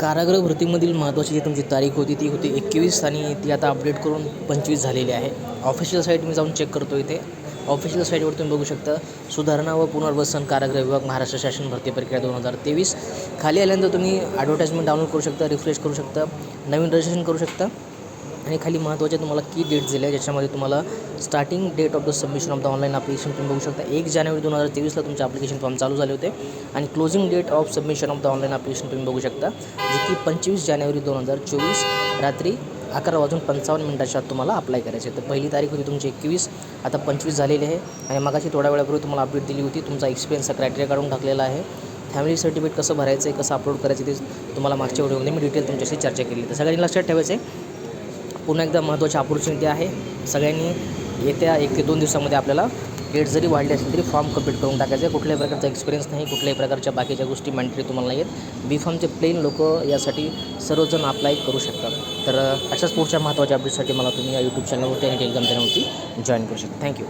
कारागृह भरतीमधील महत्त्वाची जी तुमची तारीख होती ती होती एकवीस आणि ती आता अपडेट करून पंचवीस झालेली आहे. ऑफिशियल साईट मी जाऊन चेक करतो इथे. ऑफिशियल साईटवर तुम्ही बघू शकता सुधारणा व पुनर्वसन कारागृह विभाग महाराष्ट्र शासन भरती प्रक्रिया दोन हजार तेवीस. खाली आल्यानंतर तुम्ही ॲडव्हर्टाईजमेंट डाउनलोड करू शकता रिफ्रेश करू शकता नवीन रजिस्ट्रेशन करू शकता. आणि खाली महत्त्वाचे तुम्हाला की डेट्स दिले आहे ज्याच्यामध्ये तुम्हाला starting date of the submission of the online application तुम्ही बघू शकता. एक जानेवारी दोन हजार तेवीसला तुमचे ॲप्लिकेशन फॉर्म चालू झाले होते आणि closing date of submission of the online application तुम्ही बघू शकता जे की पंचवीस जानेवारी दोन हजार चोवीस रात्री अकरा वाजून पंचावन्न मिनिटाच्या आत तुम्हाला अप्लाय करायचे. तर पहिली तारीख होती तुमची एकवीस आता पंचवीस झालेली आहे आणि मगाशी थोड्या वेळापूर्वी तुम्हाला अपडेट दिली होती तुमचा एक्सपिरियन्सचा क्रायटेरिया काढून टाकलेला आहे. फॅमिली सर्टिफिकेट कसं भरायचं आहे कसं अपलोड करायचं ते तुम्हाला मागच्या व्हिडिओमध्ये मी डिटेल तुमच्याशी चर्चा केली. तर सगळ्यांनी लक्षात ठेवायचं आहे पुन्हा एकदा महत्त्वाची ऑपॉर्च्युनिटी आहे. सगळ्यांनी येत्या एक ते दोन दिवसामध्ये आपल्याला डेट जरी वाढली असेल तरी फॉर्म कंप्लीट करून टाकायचं. आहे कुठल्याही प्रकारचा एक्सपिरियन्स नाही कुठल्याही प्रकारच्या बाकीच्या गोष्टी मॅन्टरी तुम्हाला नाही आहेत बी फॉर्मचे प्लेन लोक यासाठी सर्वजण अप्लाय करू शकतात. तर अशाच पुढच्या महत्त्वाच्या अपडेटसाठी मला तुम्ही या यूट्यूब चॅनलवरती आणि टेलिग्राम चॅनलवरती जॉईन करू शकता. थँक्यू